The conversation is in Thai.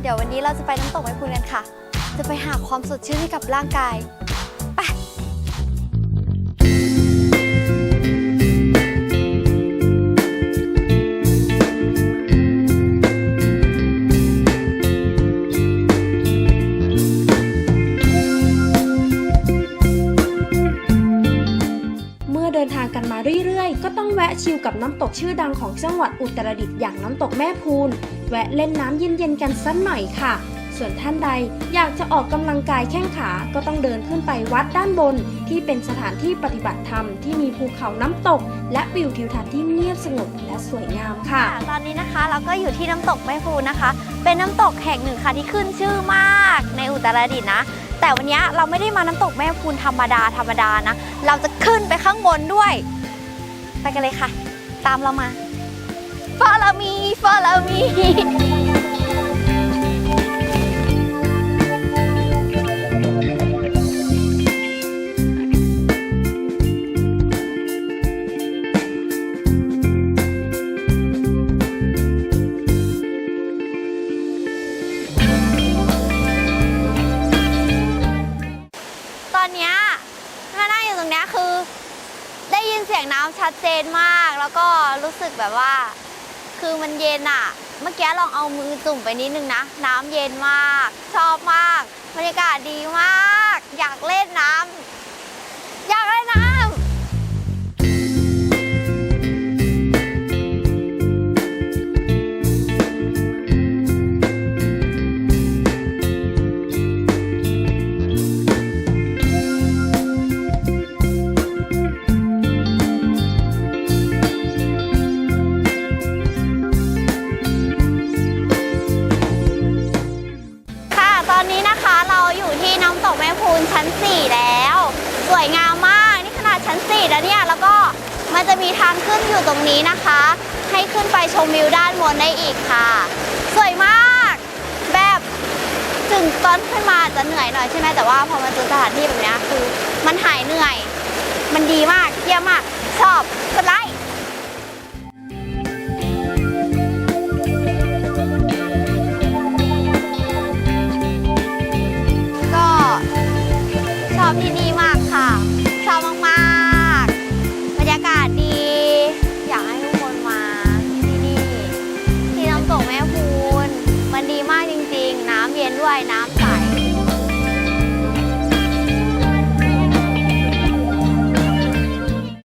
เดี๋ยววันนี้เราจะไปน้ำตกไม้พูนกันค่ะ จะไปหาความสดชื่นให้กับร่างกาย เมื่อเดินทางกันมาเรื่อยๆ ก็ต้องแวะชิลกับน้ำตกชื่อดังของจังหวัดอุตรดิตถ์อย่างน้ำตกแม่พูน แวะเล่นน้ำเย็นๆกันสักหน่อยค่ะ ส่วนท่านใดอยากจะออกกำลังกายแข้งขาก็ต้องเดินขึ้นไปวัดด้านบน ที่เป็นสถานที่ปฏิบัติธรรมที่มีภูเขาน้ำตก และวิวทิวทัศน์ที่เงียบสงบและสวยงามค่ะค่ะตอนนี้นะคะเราก็อยู่ที่น้ำตกแม่พูนนะคะ เป็นน้ำตกแห่งหนึ่งค่ะที่ขึ้นชื่อมากในอุตรดิตถ์นะ แต่วันนี้เราไม่ได้มาน้ำตกแม่พูนธรรมดาธรรมดานะ เราจะขึ้นไปข้างบนด้วย ไปกันเลยค่ะ ตามเรามา Follow me Follow me นเสียงน้ำชัดเจนมาก แล้วก็รู้สึกแบบว่า คือมันเย็นอะเมื่อกี้ลองเอามือจุ่มไปนิดนึงนะ น้ำเย็นมาก ชอบมาก บรรยากาศดีมาก อยากเล่นน้ำ มันจะมีทางขึ้นอยู่ตรงนี้นะคะ ให้ขึ้นไปชมวิวด้านบนได้อีกค่ะ สวยมาก แบบถึงตอนขึ้นมาจะเหนื่อยหน่อยใช่ไหมแต่ว่าพอมาเจอสถานที่แบบนี้คือ มันหายเหนื่อย มันดีมากเยี่ยมมากชอบกดไลค์